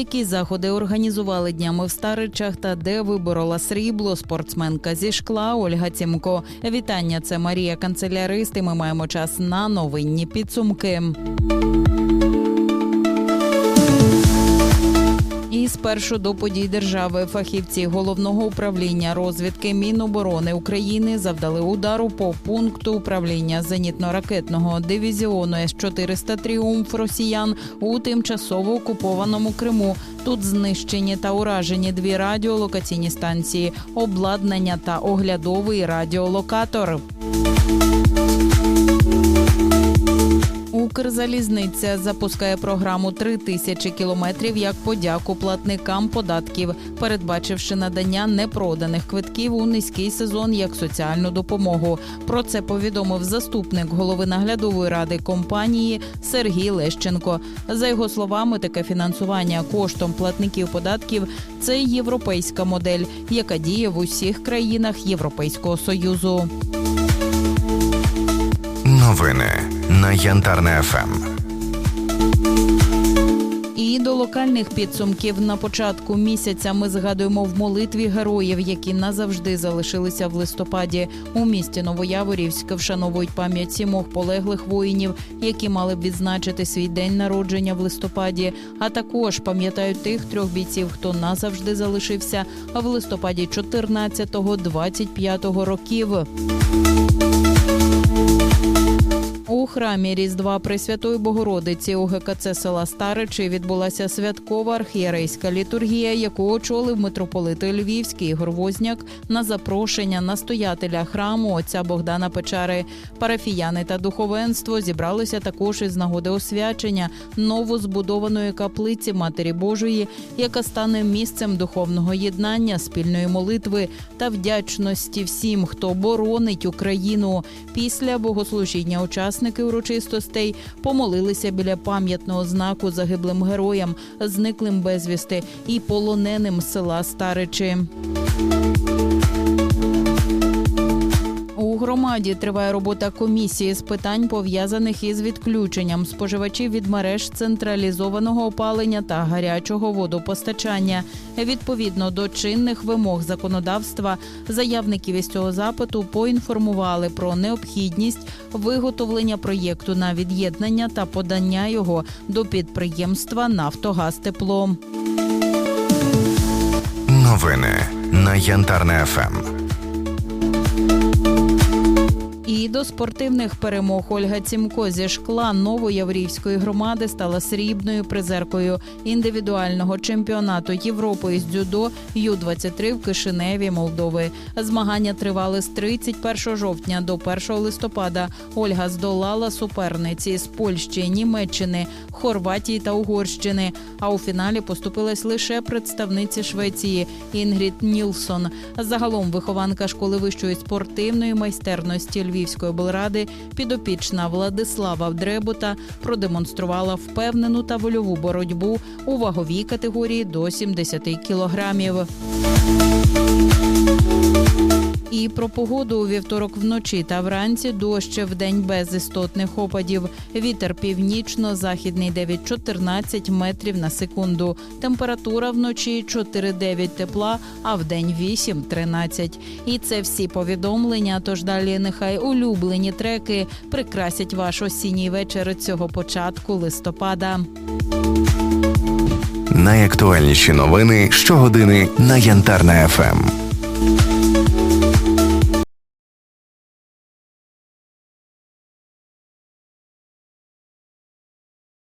Які заходи організували днями в Старичах та де виборола срібло спортсменка зі шкла Ольга Цімко? Вітання, це Марія Канцелярист. і Ми маємо час на новинні підсумки. Спершу до подій держави фахівці головного управління розвідки Міноборони України завдали удару по пункту управління зенітно-ракетного дивізіону С-400 «Тріумф» росіян у тимчасово окупованому Криму. Тут знищені та уражені дві радіолокаційні станції, обладнання та оглядовий радіолокатор. Укрзалізниця запускає програму «Три тисячі кілометрів як подяку платникам податків, передбачивши надання непроданих квитків у низький сезон як соціальну допомогу. Про це повідомив заступник голови наглядової ради компанії Сергій Лещенко. За його словами, таке фінансування коштом платників податків це європейська модель, яка діє в усіх країнах Європейського союзу. Новини на Янтарне ФМ. І до локальних підсумків на початку місяця ми згадуємо в молитві героїв, які назавжди залишилися в листопаді. У місті Новояворівськ вшановують пам'ять сімох полеглих воїнів, які мали б відзначити свій день народження в листопаді. А також пам'ятають тих трьох бійців, хто назавжди залишився в листопаді 14-25 років. Храмі Різдва Пресвятої Богородиці у ГКЦ села Старичі відбулася святкова архієрейська літургія, яку очолив митрополит Львівський Ігор Возняк на запрошення настоятеля храму отця Богдана Печари. Парафіяни та духовенство зібралися також із нагоди освячення новозбудованої каплиці Матері Божої, яка стане місцем духовного єднання, спільної молитви та вдячності всім, хто боронить Україну. Після богослужіння учасники урочистостей помолилися біля пам'ятного знаку загиблим героям, зниклим безвісти і полоненим села Старичі. Громаді триває робота комісії з питань пов'язаних із відключенням споживачів від мереж централізованого опалення та гарячого водопостачання. Відповідно до чинних вимог законодавства, заявників із цього запиту поінформували про необхідність виготовлення проєкту на від'єднання та подання його до підприємства Нафтогаз Тепло. Новини на Янтарне ФМ. І до спортивних перемог Ольга Цімко зі шкла Новояврівської громади стала срібною призеркою індивідуального чемпіонату Європи із дзюдо Ю-23 в Кишиневі, Молдови. Змагання тривали з 31 жовтня до 1 листопада. Ольга здолала суперниці з Польщі, Німеччини, Хорватії та Угорщини. А у фіналі поступилась лише представниці Швеції Інгрід Нілсон. Загалом вихованка школи вищої спортивної майстерності Львівської облради підопічна Владислава Вдребута продемонструвала впевнену та вольову боротьбу у ваговій категорії до 70 кілограмів. І про погоду у вівторок вночі та вранці дощ в день без істотних опадів. Вітер північно-західний 9-14 метрів на секунду. Температура вночі 4-9 тепла, а в день 8-13. І це всі повідомлення. Тож далі нехай улюблені треки прикрасять ваш осінній вечір цього початку листопада. Найактуальніші новини щогодини на Янтарне ФМ.